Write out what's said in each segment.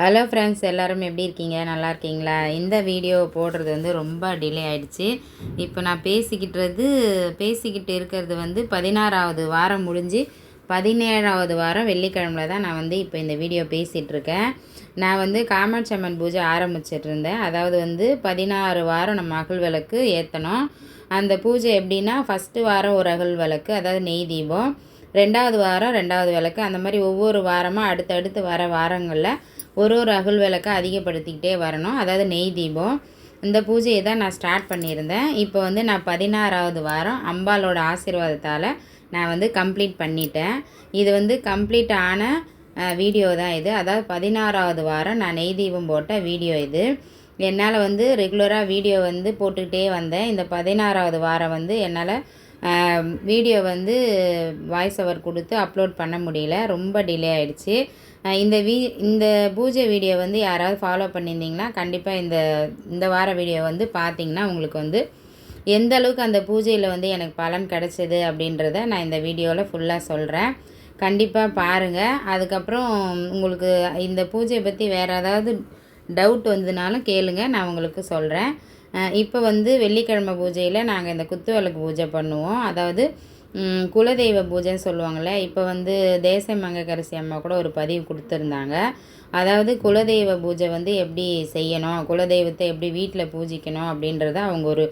Hello friends எல்லாரும் எப்படி இருக்கீங்க? நல்லா இருக்கீங்களா? இந்த வீடியோ போடுறது வந்து ரொம்ப டிலே ஆயிடுச்சு. இப்போ நான் பேசிக்கிட்டுறது பேசிக்கிட்டு இருக்கிறது வந்து பதினாறாவது வாரம் முடிஞ்சு பதினேழாவது வாரம் வெள்ளிக்கிழமையில தான் நான் வந்து இப்போ இந்த வீடியோ பேசிகிட்ருக்கேன் நான் வந்து காமாட்சி அம்மன் பூஜை ஆரம்பிச்சிட்ருந்தேன் அதாவது வந்து பதினாறு வாரம் நம்ம அகல் விளக்கு ஏற்றணும் அந்த பூஜை எப்படின்னா ஃபஸ்ட்டு வாரம் ஒரு அகல் விளக்கு அதாவது நெய் தீபம். ரெண்டாவது வாரம் ரெண்டாவது விளக்கு. அந்த மாதிரி ஒவ்வொரு வாரமாக அடுத்தடுத்து வர வாரங்களில் ஒரு ஒரு அகல் விளக்கை அதிகப்படுத்திக்கிட்டே வரணும். அதாவது நெய் தீபம். இந்த பூஜையை தான் நான் ஸ்டார்ட் பண்ணியிருந்தேன். இப்போ வந்து நான் பதினாறாவது வாரம் அம்பாலோட ஆசீர்வாதத்தால் நான் வந்து கம்ப்ளீட் பண்ணிட்டேன். இது வந்து கம்ப்ளீட் ஆன வீடியோ தான் இது. அதாவது பதினாறாவது வாரம் நான் நெய் தீபம் போட்ட வீடியோ இது. என்னால் வந்து ரெகுலராக வீடியோ வந்து போட்டுக்கிட்டே வந்தேன். இந்த பதினாறாவது வாரம் வந்து என்னால் வீடியோ வந்து வாய்ஸ் ஓவர் கொடுத்து அப்லோட் பண்ண முடியல. ரொம்ப டிலே ஆகிடுச்சு இந்த வீ இந்த பூஜை வீடியோ வந்து யாராவது ஃபாலோ பண்ணியிருந்தீங்கன்னா கண்டிப்பாக இந்த இந்த வார வீடியோ வந்து பார்த்தீங்கன்னா உங்களுக்கு வந்து எந்த அளவுக்கு அந்த பூஜையில் வந்து எனக்கு பலன் கிடச்சிது அப்படின்றத நான் இந்த வீடியோவில் ஃபுல்லாக சொல்கிறேன் கண்டிப்பாக பாருங்கள் அதுக்கப்புறம் உங்களுக்கு இந்த பூஜையை பற்றி வேறு ஏதாவது டவுட் வந்ததுனாலும் கேளுங்க. நான் உங்களுக்கு சொல்கிறேன் இப்போ வந்து வெள்ளிக்கிழமை பூஜையில் நாங்கள் இந்த குத்து விளக்கு பூஜை பண்ணுவோம். அதாவது குலதெய்வ பூஜைன்னு சொல்லுவாங்கள்ல இப்போ வந்து தேசமங்கக்கரசி அம்மா கூட ஒரு பதிவு கொடுத்துருந்தாங்க. அதாவது குலதெய்வ பூஜை வந்து எப்படி செய்யணும் குலதெய்வத்தை எப்படி வீட்டில் பூஜிக்கணும் அப்படின்றத அவங்க ஒரு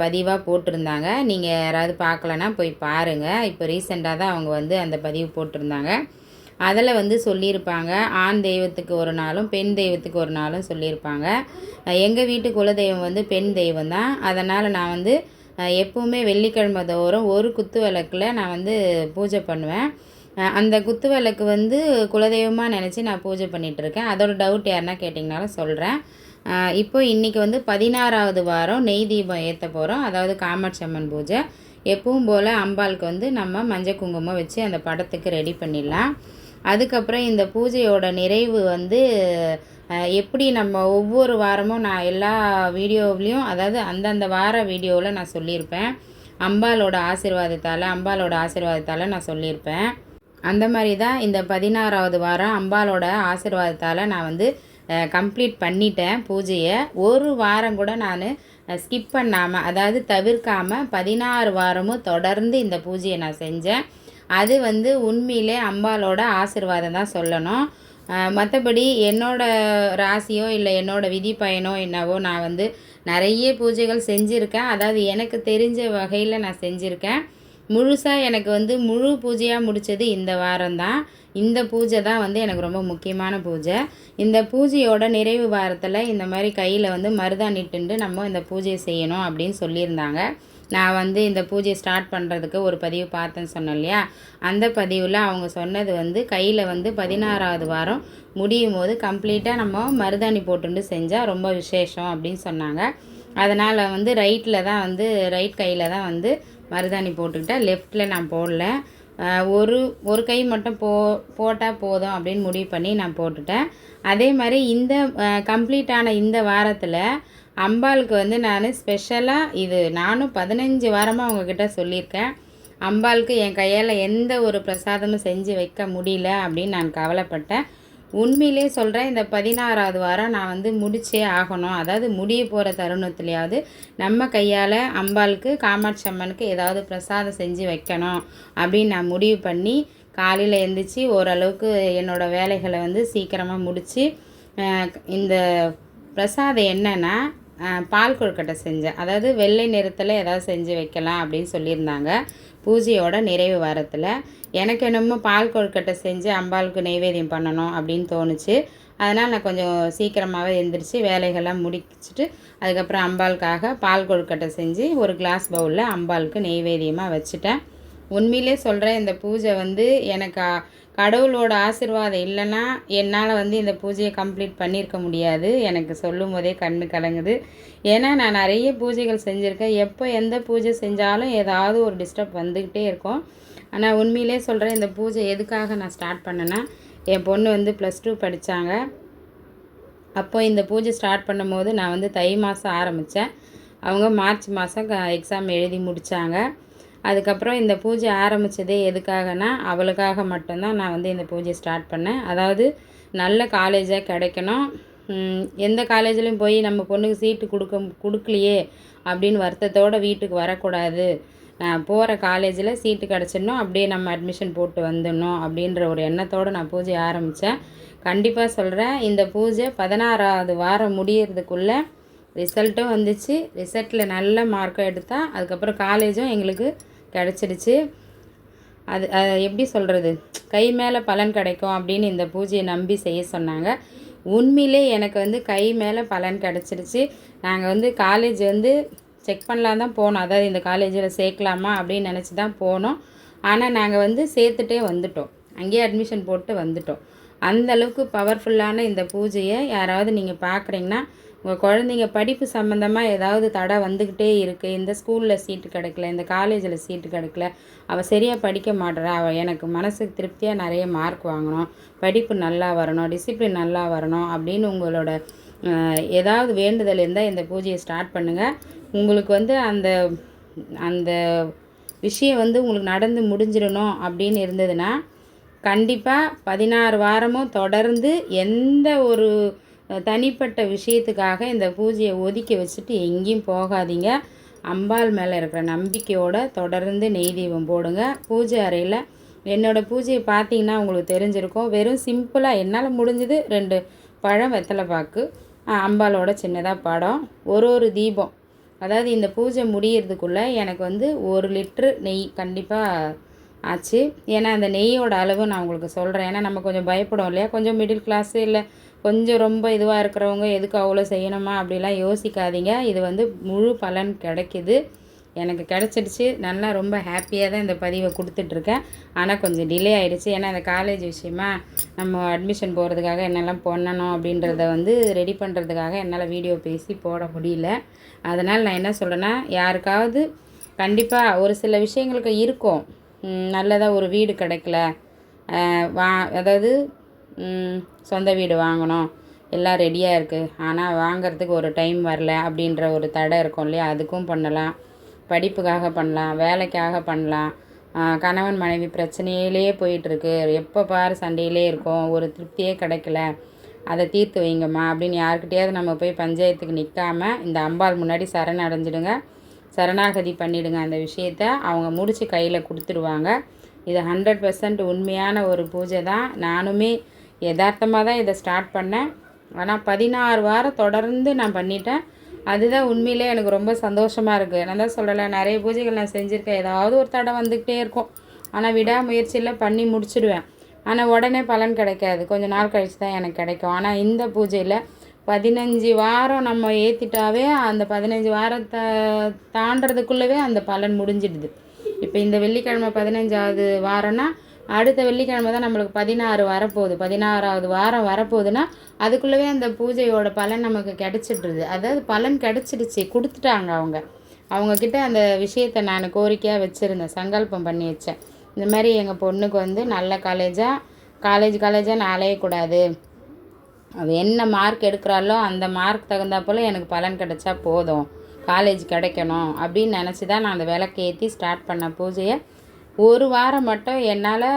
பதிவாக போட்டிருந்தாங்க. நீங்கள் யாராவது பார்க்கலன்னா போய் பாருங்கள் இப்போ ரீசெண்டாக தான் அவங்க வந்து அந்த பதிவு போட்டிருந்தாங்க. அதில் வந்து சொல்லியிருப்பாங்க. ஆண் தெய்வத்துக்கு ஒரு நாளும் பெண் தெய்வத்துக்கு ஒரு நாளும் சொல்லியிருப்பாங்க. எங்கள் வீட்டு குலதெய்வம் வந்து பெண் தெய்வம் தான். அதனால் நான் வந்து எப்போவுமே வெள்ளிக்கிழமை தோறும் ஒரு குத்து விளக்கில் நான் வந்து பூஜை பண்ணுவேன். அந்த குத்து விளக்கு வந்து குலதெய்வமாக நினச்சி நான் பூஜை பண்ணிகிட்ருக்கேன் அதோட டவுட் யாருன்னா கேட்டிங்கனாலும் சொல்கிறேன் இப்போ இன்றைக்கி வந்து பதினாறாவது வாரம் நெய் தீபம் ஏற்ற போகிறோம் அதாவது காமாட்சி அம்மன் பூஜை. எப்பவும் போல் அம்பாளுக்கு வந்து நம்ம மஞ்சள் குங்குமம் வச்சு அந்த படத்துக்கு ரெடி பண்ணிடலாம். அதுக்கப்புறம் இந்த பூஜையோட நிறைவு வந்து எப்படி நம்ம ஒவ்வொரு வாரமும் நான் எல்லா வீடியோவிலையும் அதாவது அந்தந்த வார வீடியோவில் நான் சொல்லியிருப்பேன். அம்பாலோட ஆசிர்வாதத்தால் அம்பாலோட ஆசிர்வாதத்தால் நான் சொல்லியிருப்பேன். அந்த மாதிரி தான் இந்த பதினாறாவது வாரம் அம்பாலோட ஆசிர்வாதத்தால் நான் வந்து கம்ப்ளீட் பண்ணிட்டேன் பூஜையை. ஒரு வாரம் கூட நான் ஸ்கிப் பண்ணாமல் அதாவது தவிர்க்காமல் பதினாறு வாரமும் தொடர்ந்து இந்த பூஜையை நான் செஞ்சேன். அது வந்து உண்மையிலே அம்பாலோட ஆசிர்வாதம் தான் சொல்லணும். மற்றபடி என்னோடய ராசியோ இல்லை என்னோடய விதி பயனோ என்னவோ நான் வந்து நிறைய பூஜைகள் செஞ்சுருக்கேன். அதாவது எனக்கு தெரிஞ்ச வகையில் நான் செஞ்சுருக்கேன். முழுசாக எனக்கு வந்து முழு பூஜையாக முடித்தது இந்த வாரம்தான் இந்த பூஜை தான் வந்து எனக்கு ரொம்ப முக்கியமான பூஜை. இந்த பூஜையோட நிறைவு வாரத்தில் இந்த மாதிரி கையில் வந்து மருதாணிட்டுண்டு நம்ம இந்த பூஜையை செய்யணும் அப்படின்னு சொல்லியிருந்தாங்க. நான் வந்து இந்த பூஜையை ஸ்டார்ட் பண்ணுறதுக்கு ஒரு பதிவு பார்த்தேன்னு சொன்னேன் இல்லையா? அந்த பதிவில் அவங்க சொன்னது வந்து கையில் வந்து பதினாறாவது வாரம் முடியும் போது கம்ப்ளீட்டாக நம்ம மருதாணி போட்டுண்டு செஞ்சால் ரொம்ப விசேஷம் அப்படின்னு சொன்னாங்க. அதனால் வந்து ரைட்டில் தான் வந்து ரைட் கையில் தான் வந்து மருதாணி போட்டுக்கிட்டேன் லெஃப்டில் நான் போடல. ஒரு ஒரு கை மட்டும் போ போட்டால் போதும் அப்படின்னு முடிவு பண்ணி நான் போட்டுட்டேன். அதே மாதிரி இந்த கம்ப்ளீட்டான இந்த வாரத்தில் அம்பாளுக்கு வந்து நான் ஸ்பெஷலாக இது நானும் பதினஞ்சு வாரமாக அவங்கக்கிட்ட சொல்லியிருக்கேன். அம்பாளுக்கு என் கையால் எந்த ஒரு பிரசாதமும் செஞ்சு வைக்க முடியல அப்படின்னு நான் கவலைப்பட்டேன். உண்மையிலே சொல்கிறேன் இந்த பதினாறாவது வாரம் நான் வந்து முடிச்சே ஆகணும். அதாவது முடிய போகிற தருணத்துலையாவது நம்ம கையால் அம்பாளுக்கு காமாட்சி அம்மனுக்கு ஏதாவது பிரசாதம் செஞ்சு வைக்கணும் அப்படின்னு நான் முடிவு பண்ணி காலையில் எழுந்திரிச்சி ஓரளவுக்கு என்னோடய வேலைகளை வந்து சீக்கிரமாக முடித்து இந்த பிரசாதம் என்னென்னா பால் கொழுக்கட்டை செஞ்சேன். அதாவது வெள்ளை நிறத்தில் ஏதாவது செஞ்சு வைக்கலாம் அப்படின்னு சொல்லியிருந்தாங்க. பூஜையோட நிறைவு வாரத்தில். எனக்கு என்னமோ பால் கொழுக்கட்டை செஞ்சு அம்பாளுக்கு நைவேத்தியம் பண்ணணும் அப்படின்னு தோணுச்சு. அதனால் நான் கொஞ்சம் சீக்கிரமாகவே எழுந்திரிச்சு வேலைகள்லாம் முடிச்சுட்டு அதுக்கப்புறம் அம்பாளுக்காக பால் கொழுக்கட்டை செஞ்சு ஒரு கிளாஸ் பவுலில் அம்பாளுக்கு நெய்வேதியமாக வச்சுட்டேன். உண்மையிலே சொல்கிறேன் இந்த பூஜை வந்து எனக்கு கடவுளோட ஆசிர்வாதம் இல்லைன்னா என்னால் வந்து இந்த பூஜையை கம்ப்ளீட் பண்ணியிருக்க முடியாது. எனக்கு சொல்லும் போதே கண்ணு கலங்குது. ஏன்னா நான் நிறைய பூஜைகள் செஞ்சுருக்கேன். எப்போ எந்த பூஜை செஞ்சாலும் ஏதாவது ஒரு டிஸ்டர்ப் வந்துக்கிட்டே இருக்கும். ஆனால் உண்மையிலே சொல்கிறேன் இந்த பூஜை எதுக்காக நான் ஸ்டார்ட் பண்ணேன்னா என் பொண்ணு வந்து ப்ளஸ் டூ படித்தாங்க அப்போ இந்த பூஜை ஸ்டார்ட் பண்ணும்போது நான் வந்து தை மாதம் ஆரம்பித்தேன் அவங்க மார்ச் மாதம் எக்ஸாம் எழுதி முடித்தாங்க அதுக்கப்புறம் இந்த பூஜை ஆரம்பித்ததே எதுக்காகனா அவளுக்காக மட்டும்தான் நான் வந்து இந்த பூஜை ஸ்டார்ட் பண்ணேன். அதாவது நல்ல காலேஜாக கிடைக்கணும். எந்த காலேஜ்லேயும் போய் நம்ம பொண்ணுக்கு சீட்டு கொடுக்க கொடுக்கலையே அப்படின்னு வருத்தத்தோடு வீட்டுக்கு வரக்கூடாது. நான் போகிற காலேஜில் சீட்டு கிடச்சிடணும் அப்படியே நம்ம அட்மிஷன் போட்டு வந்துடணும் அப்படின்ற ஒரு எண்ணத்தோடு நான் பூஜை ஆரம்பித்தேன் கண்டிப்பாக சொல்கிறேன் இந்த பூஜை பதினாறாவது வாரம் முடியறதுக்குள்ளே ரிசல்ட்டும் வந்துச்சு. ரிசல்ட்டில் நல்ல மார்க்கும் எடுத்தால் அதுக்கப்புறம் காலேஜும் எங்களுக்கு கிடச்சிடுச்சு. அது அது எப்படி சொல்கிறது கை மேலே பலன் கிடைக்கும் அப்படின்னு இந்த பூஜையை நம்பி செய்ய சொன்னாங்க. உண்மையிலே எனக்கு வந்து கை மேலே பலன் கிடச்சிருச்சு நாங்கள் வந்து காலேஜ் வந்து செக் பண்ணலாம் தான் போனோம். அதாவது இந்த காலேஜில் சேர்க்கலாமா அப்படின்னு நினச்சி தான் போனோம். ஆனால் நாங்கள் வந்து சேர்த்துட்டே வந்துட்டோம். அங்கேயே அட்மிஷன் போட்டு வந்துட்டோம். அந்தளவுக்கு பவர்ஃபுல்லான இந்த பூஜையை யாராவது நீங்கள் பார்க்குறீங்கன்னா உங்கள் குழந்தைங்க படிப்பு சம்மந்தமாக ஏதாவது தடை வந்துக்கிட்டே இருக்குது இந்த ஸ்கூலில் சீட்டு கிடைக்கல இந்த காலேஜில் சீட்டு கிடைக்கல. அவள் சரியாக படிக்க மாட்டுறா. அவள் எனக்கு மனசுக்கு திருப்தியாக நிறைய மார்க் வாங்கணும். படிப்பு நல்லா வரணும் டிசிப்ளின் நல்லா வரணும் அப்படின்னு உங்களோட ஏதாவது வேண்டுதல் இருந்தால் இந்த பூஜையை ஸ்டார்ட் பண்ணுங்கள் உங்களுக்கு வந்து அந்த அந்த விஷயம் வந்து உங்களுக்கு நடந்து முடிஞ்சிடணும் அப்படின்னு இருந்ததுன்னா கண்டிப்பாக பதினாறு வாரமும் தொடர்ந்து எந்த ஒரு தனிப்பட்ட விஷயத்துக்காக இந்த பூஜையை ஒதுக்கி வச்சுட்டு எங்கேயும் போகாதீங்க. அம்பாள் மேலே இருக்கிற நம்பிக்கையோடு தொடர்ந்து நெய் தீபம் போடுங்க. பூஜை அறையில் என்னோடய பூஜையை பார்த்தீங்கன்னா உங்களுக்கு தெரிஞ்சிருக்கும். வெறும் சிம்பிளாக என்னால் முடிஞ்சது ரெண்டு பழம் வெத்தலை பாக்கு அம்பாலோட அம்பாளோட சின்னதாக படம் ஒரு ஒரு தீபம். அதாவது இந்த பூஜை முடியறதுக்குள்ளே எனக்கு வந்து ஒரு லிட்ரு நெய் கண்டிப்பாக ஆச்சு. ஏன்னா அந்த நெய்யோட அளவு நான் உங்களுக்கு சொல்கிறேன் ஏன்னா நம்ம கொஞ்சம் பயப்படும் இல்லையா? கொஞ்சம் மிடில் கிளாஸு இல்லை கொஞ்சம் ரொம்ப இதுவாக இருக்கிறவங்க எதுக்கு அவ்வளோ செய்யணுமா? அப்படிலாம் யோசிக்காதீங்க. இது வந்து முழு பலன் கிடைக்குது. எனக்கு கிடச்சிடுச்சு. நல்லா ரொம்ப ஹாப்பியாக தான் இந்த பதிவை கொடுத்துட்ருக்கேன். ஆனால் கொஞ்சம் டிலே ஆகிடுச்சு ஏன்னா இந்த காலேஜ் விஷயமா நம்ம அட்மிஷன் போகிறதுக்காக என்னெல்லாம் பண்ணணும் அப்படின்றத வந்து ரெடி பண்ணுறதுக்காக என்னால் வீடியோ பேசி போட முடியல. அதனால் நான் என்ன சொல்கிறேன்னா யாருக்காவது கண்டிப்பாக ஒரு சில விஷயங்களுக்கு இருக்கும். நல்லதாக ஒரு வீடு கிடைக்கல. வா அதாவது சொந்த வீடு வாங்கணும். எல்லாம் ரெடியாக இருக்குது ஆனால் வாங்குறதுக்கு ஒரு டைம் வரல அப்படின்ற ஒரு தடை இருக்கும் இல்லையா? அதுக்கும் பண்ணலாம். படிப்புக்காக பண்ணலாம். வேலைக்காக பண்ணலாம். கணவன் மனைவி பிரச்சனையிலே போயிட்டுருக்கு. எப்போ பார் சண்டையிலே இருக்கும். ஒரு திருப்தியே கிடைக்கல. அதை தீர்த்து வைங்கம்மா அப்படின்னு யாருக்கிட்டேயாவது நம்ம போய் பஞ்சாயத்துக்கு நிற்காம இந்த அம்பாள் முன்னாடி சரண் அடைஞ்சிடுங்க. சரணாகதி பண்ணிடுங்க அந்த விஷயத்த. அவங்க முடித்து கையில் கொடுத்துருவாங்க இது ஹண்ட்ரட் பர்சன்ட் உண்மையான ஒரு பூஜை தான். நானுமே யதார்த்தமாக தான் இதை ஸ்டார்ட் பண்ணேன். ஆனால் பதினாறு வாரம் தொடர்ந்து நான் பண்ணிட்டேன். அதுதான் உண்மையிலே எனக்கு ரொம்ப சந்தோஷமாக இருக்குது நான் தான் சொல்லலை நிறைய பூஜைகள் நான் செஞ்சுருக்கேன். ஏதாவது ஒரு தடை வந்துக்கிட்டே இருக்கும். ஆனால் விடாமுயற்சியில் பண்ணி முடிச்சிடுவேன். ஆனால் உடனே பலன் கிடைக்காது. கொஞ்ச நாள் கழிச்சு தான் எனக்கு கிடைக்கும். ஆனால் இந்த பூஜையில் பதினஞ்சு வாரம் நம்ம ஏற்றிட்டாவே அந்த பதினஞ்சு வாரத்தை தாண்டறதுக்குள்ளவே அந்த பலன் முடிஞ்சிடுது. இப்போ இந்த வெள்ளிக்கிழமை பதினஞ்சாவது வாரம்னா அடுத்த வெள்ளிக்கிழமை தான் நம்மளுக்கு பதினாறு வரப்போகுது. பதினாறாவது வாரம் வரப்போகுதுன்னா அதுக்குள்ளவே அந்த பூஜையோட பலன் நமக்கு கிடச்சிடுது. அதாவது பலன் கிடச்சிடுச்சு கொடுத்துட்டாங்க அவங்க. அவங்கக்கிட்ட அந்த விஷயத்தை நான் கோரிக்கையாக வச்சுருந்தேன் சங்கல்பம் பண்ணி வச்சேன். இந்த மாதிரி எங்கள் பொண்ணுக்கு வந்து நல்ல காலேஜாக காலேஜ் காலேஜாக நான் அலையக்கூடாது. அவள் என்ன மார்க் எடுக்கிறாளோ அந்த மார்க் தகுந்தாப்போல் எனக்கு பலன் கிடைச்சா போதும். காலேஜ் கிடைக்கணும் அப்படின்னு நினச்சி தான் நான் அந்த விளக்கு ஏற்றி ஸ்டார்ட் பண்ண பூஜையை. ஒரு வாரம் மட்டும் என்னால்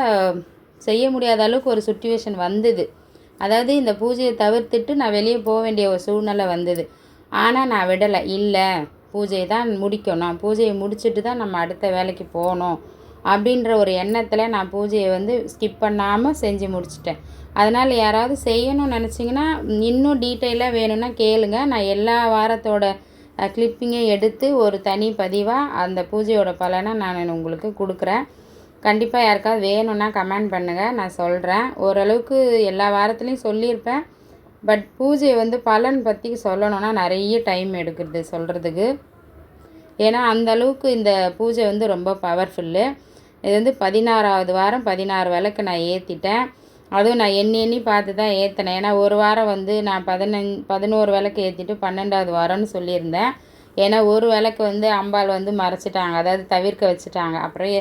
செய்ய முடியாத அளவுக்கு ஒரு சுச்சுவேஷன் வந்தது. அதாவது இந்த பூஜையை தவிர்த்துட்டு நான் வெளியே போக வேண்டிய ஒரு சூழ்நிலை வந்தது. ஆனால் நான் விடலை. இல்லை பூஜையை தான் முடிக்கணும். பூஜையை முடிச்சுட்டு தான் நம்ம அடுத்த வேலைக்கு போகணும். அப்படின்ற ஒரு எண்ணத்தில் நான் பூஜையை வந்து ஸ்கிப் பண்ணாமல் செஞ்சு முடிச்சிட்டேன். அதனால் யாராவது செய்யணும்னு நினச்சிங்கன்னா இன்னும் டீட்டெயிலாக வேணும்னா கேளுங்க. நான் எல்லா வாரத்தோட கிளிப்பிங்கை எடுத்து ஒரு தனி பதிவாக அந்த பூஜையோட பலனை நான் உங்களுக்கு கொடுக்குறேன். கண்டிப்பாக யாருக்காவது வேணும்னா கமெண்ட் பண்ணுங்கள் நான் சொல்கிறேன் ஓரளவுக்கு எல்லா வாரத்துலேயும் சொல்லியிருப்பேன். பட் பூஜையை வந்து பலன் பற்றி சொல்லணும்னா நிறைய டைம் எடுக்கிறது சொல்கிறதுக்கு ஏன்னா அந்த அளவுக்கு இந்த பூஜை வந்து ரொம்ப பவர்ஃபுல்லு இது வந்து பதினாறாவது வாரம் பதினாறு விளக்கு நான் ஏற்றிட்டேன் அதுவும் நான் எண்ணி எண்ணி பார்த்து தான் ஏற்றினேன் ஏன்னா ஒரு வாரம் வந்து நான் பதினஞ்சு பதினோரு விளக்கு ஏற்றிட்டு பன்னெண்டாவது வாரம்னு சொல்லியிருந்தேன். ஏன்னா ஒரு விளக்கு வந்து அம்பாள் வந்து மறைச்சிட்டாங்க. அதாவது தவிர்க்க வச்சுட்டாங்க. அப்புறம்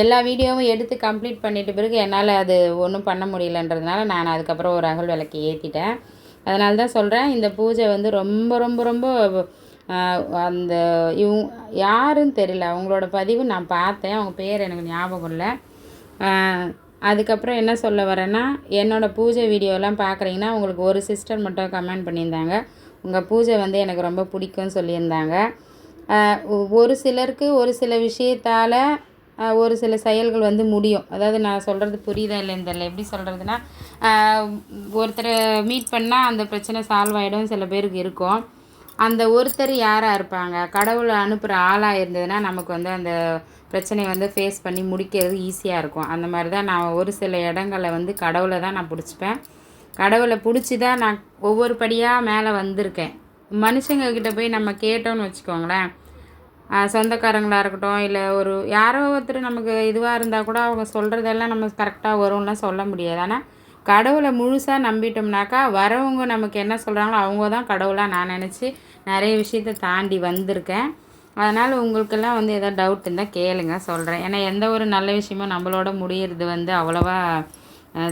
எல்லா வீடியோவும் எடுத்து கம்ப்ளீட் பண்ணிட்ட பிறகு என்னால் அது ஒன்றும் பண்ண முடியலன்றதுனால நான் அதுக்கப்புறம் ஒரு அகல் விளக்கு ஏற்றிட்டேன் அதனால தான் சொல்கிறேன் இந்த பூஜை வந்து ரொம்ப ரொம்ப ரொம்ப அந்த இவங்க யாருன்னு தெரியல. அவங்களோட பதிவு நான் பார்த்தேன். அவங்க பேர் எனக்கு ஞாபகம் இல்லை. அதுக்கப்புறம் என்ன சொல்ல வரேன்னா என்னோடய பூஜை வீடியோலாம் பார்க்குறீங்கன்னா உங்களுக்கு ஒரு சிஸ்டர் மட்டும் கமெண்ட் பண்ணியிருந்தாங்க. உங்கள் பூஜை வந்து எனக்கு ரொம்ப பிடிக்கும்னு சொல்லியிருந்தாங்க. ஒரு சிலருக்கு ஒரு சில விஷயத்தால் ஒரு சில செயல்கள் வந்து முடியும். அதாவது நான் சொல்கிறது புரியுதா இல்லைன்னு தெரியல. எப்படி சொல்கிறதுனா ஒருத்தரை மீட் பண்ணால் அந்த பிரச்சனை சால்வ் ஆகிடும் சில பேருக்கு இருக்கும். அந்த ஒருத்தர் யாராக இருப்பாங்க? கடவுள் அனுப்புகிற ஆளாக இருந்ததுன்னா நமக்கு வந்து அந்த பிரச்சனையை வந்து ஃபேஸ் பண்ணி முடிக்கிறது ஈஸியாக இருக்கும். அந்த மாதிரி தான் நான் ஒரு சில இடங்களில் வந்து கடவுளை தான் நான் பிடிச்சிப்பேன். கடவுளை பிடிச்சி தான் நான் ஒவ்வொரு படியாக மேலே வந்திருக்கேன். மனுஷங்கக்கிட்ட போய் நம்ம கேட்டோம்னு வச்சுக்கோங்களேன். சொந்தக்காரங்களாக இருக்கட்டும் இல்லை ஒரு யாரோ ஒருத்தர் நமக்கு இதுவாக இருந்தால் கூட அவங்க சொல்கிறதெல்லாம் நம்ம கரெக்டாக வரும்லாம் சொல்ல முடியாது. ஆனால் கடவுளை முழுசாக நம்பிட்டோம்னாக்கா வரவங்க நமக்கு என்ன சொல்கிறாங்களோ அவங்க தான் கடவுளாக நான் நினச்சி நிறைய விஷயத்த தாண்டி வந்திருக்கேன். அதனால் உங்களுக்கெல்லாம் வந்து எதாவது டவுட் இருந்தால் கேளுங்க சொல்கிறேன் ஏன்னா எந்த ஒரு நல்ல விஷயமும் நம்மளோட முடியறது வந்து அவ்வளோவா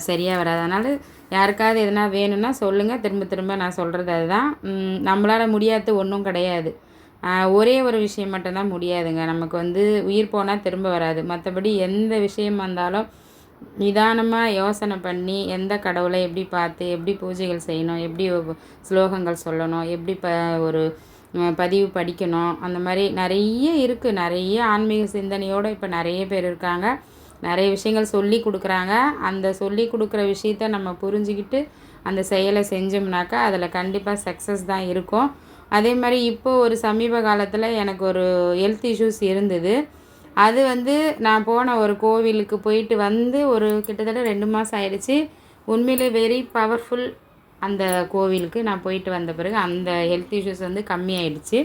சரியாக வராது. அதனால் யாருக்காவது எதனா வேணும்னா சொல்லுங்கள் திரும்ப திரும்ப நான் சொல்கிறது அதுதான். நம்மளால் முடியாது முடியாதது ஒன்றும் கிடையாது ஒரே ஒரு விஷயம் மட்டும்தான் முடியாதுங்க. நமக்கு வந்து உயிர் போனால் திரும்ப வராது. மற்றபடி எந்த விஷயம் வந்தாலும் நிதானமாக யோசனை பண்ணி எந்த கடவுளை எப்படி பார்த்து எப்படி பூஜைகள் செய்யணும் எப்படி ஸ்லோகங்கள் சொல்லணும் எப்படி ப ஒரு பதிவு படிக்கணும் அந்த மாதிரி நிறைய இருக்குது நிறைய ஆன்மீக சிந்தனையோடு இப்போ நிறைய பேர் இருக்காங்க. நிறைய விஷயங்கள் சொல்லி கொடுக்குறாங்க. அந்த சொல்லி கொடுக்குற விஷயத்த நம்ம புரிஞ்சுக்கிட்டு அந்த செயலை செஞ்சோம்னாக்கா அதில் கண்டிப்பாக சக்ஸஸ் தான் இருக்கும். அதே மாதிரி இப்போ ஒரு சமீப காலத்தில் எனக்கு ஒரு ஹெல்த் இஷ்யூஸ் இருந்தது. அது வந்து நான் போன ஒரு கோவிலுக்கு போயிட்டு வந்து ஒரு கிட்டத்தட்ட ரெண்டு மாதம் ஆயிடுச்சு. உண்மையிலே வெரி பவர்ஃபுல் அந்த கோவிலுக்கு நான் போயிட்டு வந்த பிறகு அந்த ஹெல்த் இஷ்யூஸ் வந்து கம்மியாயிடுச்சு.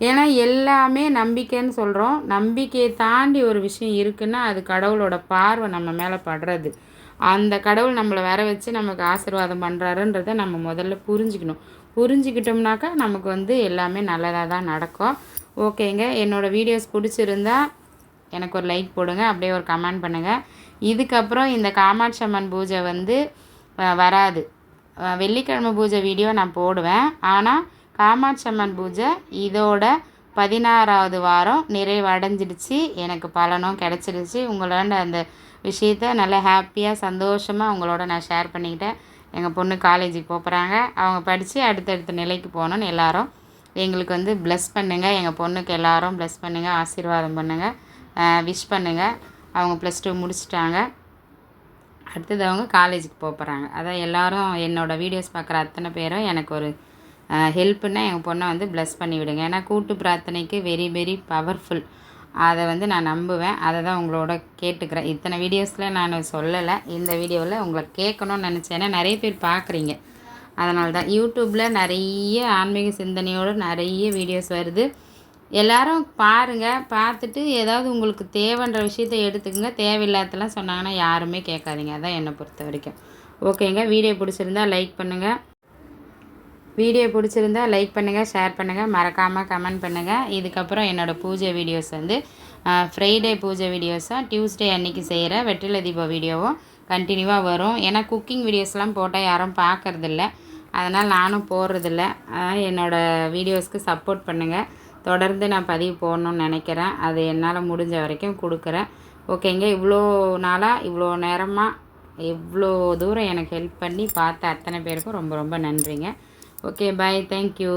ஏன்னா எல்லாமே நம்பிக்கைன்னு சொல்கிறோம் நம்பிக்கையை தாண்டி ஒரு விஷயம் இருக்குன்னா அது கடவுளோட பார்வை நம்ம மேலே படுறது. அந்த கடவுள் நம்மளை வர வச்சு நமக்கு ஆசீர்வாதம் பண்ணுறாருன்றத நம்ம முதல்ல புரிஞ்சுக்கணும். புரிஞ்சுக்கிட்டோம்னாக்கா நமக்கு வந்து எல்லாமே நல்லதாக தான் நடக்கும். ஓகேங்க. என்னோடய வீடியோஸ் பிடிச்சிருந்தா எனக்கு ஒரு லைக் போடுங்க அப்படியே ஒரு கமெண்ட் பண்ணுங்கள் இதுக்கப்புறம் இந்த காமாட்சி அம்மன் பூஜை வந்து வராது. வெள்ளிக்கிழமை பூஜை வீடியோ நான் போடுவேன். ஆனால் காமாட்சி அம்மன் பூஜை இதோட பதினாறாவது வாரம் நிறைவடைஞ்சிடுச்சு. எனக்கு பலனும் கிடச்சிடுச்சு. உங்களோட அந்த விஷயத்த நல்லா ஹாப்பியாக சந்தோஷமாக உங்களோட நான் ஷேர் பண்ணிக்கிட்டேன். எங்கள் பொண்ணு காலேஜுக்கு போகிறாங்க அவங்க படித்து அடுத்தடுத்த நிலைக்கு போகணுன்னு எல்லாரும் எங்களுக்கு வந்து ப்ளஸ் பண்ணுங்கள் எங்கள் பொண்ணுக்கு எல்லாரும் ப்ளஸ் பண்ணுங்கள் ஆசீர்வாதம் பண்ணுங்கள் விஷ் பண்ணுங்கள் அவங்க ப்ளஸ் டூ முடிச்சிட்டாங்க. அடுத்தது அவங்க காலேஜுக்கு போக போகிறாங்க அதான் எல்லாரும் என்னோடய வீடியோஸ் பார்க்குற அத்தனை பேரும் எனக்கு ஒரு ஹெல்ப்புன்னா எங்கள் பொண்ணை வந்து ப்ளஸ் பண்ணி விடுங்க. ஏன்னா கூட்டு பிரார்த்தனைக்கு வெரி வெரி பவர்ஃபுல் அதை வந்து நான் நம்புவேன். அதை தான் உங்களோட கேட்டுக்கிறேன். இத்தனை வீடியோஸில் நான் சொல்லலை. இந்த வீடியோவில் உங்களை கேட்கணும்னு நினச்சேன். ஏன்னா நிறைய பேர் பார்க்குறீங்க. அதனால தான் யூடியூப்பில் நிறைய ஆன்மீக சிந்தனையோடு நிறைய வீடியோஸ் வருது. எல்லாரும் பாருங்கள் பார்த்துட்டு ஏதாவது உங்களுக்கு தேவைன்ற விஷயத்தை எடுத்துக்கங்க. தேவையில்லாததெல்லாம் சொன்னாங்கன்னா யாருமே கேட்காதீங்க. அதான் என்னை பொறுத்த வரைக்கும். ஓகேங்க. வீடியோ பிடிச்சிருந்தா லைக் பண்ணுங்கள் வீடியோ பிடிச்சிருந்தா லைக் பண்ணுங்கள் ஷேர் பண்ணுங்கள் மறக்காமல் கமெண்ட் பண்ணுங்கள் இதுக்கப்புறம் என்னோடய பூஜை வீடியோஸ் வந்து ஃப்ரைடே பூஜை வீடியோஸும் டியூஸ்டே அன்றைக்கி செய்கிற வெற்றில தீப வீடியோவும் கண்டினியூவாக வரும். ஏன்னா குக்கிங் வீடியோஸ்லாம் போட்டால் யாரும் பார்க்கறதில்ல அதனால் நானும் போடுறதில்ல. அதனால் என்னோடய வீடியோஸ்க்கு சப்போர்ட் பண்ணுங்கள் தொடர்ந்து நான் பதிவு போடணும்னு நினைக்கிறேன். அது என்னால் முடிஞ்ச வரைக்கும் கொடுக்குறேன். ஓகேங்க. இவ்வளோ நாளாக இவ்வளோ நேரமாக இவ்வளோ தூரம் எனக்கு ஹெல்ப் பண்ணி பார்த்த அத்தனை பேருக்கும் ரொம்ப ரொம்ப நன்றிங்க. Okay bye thank you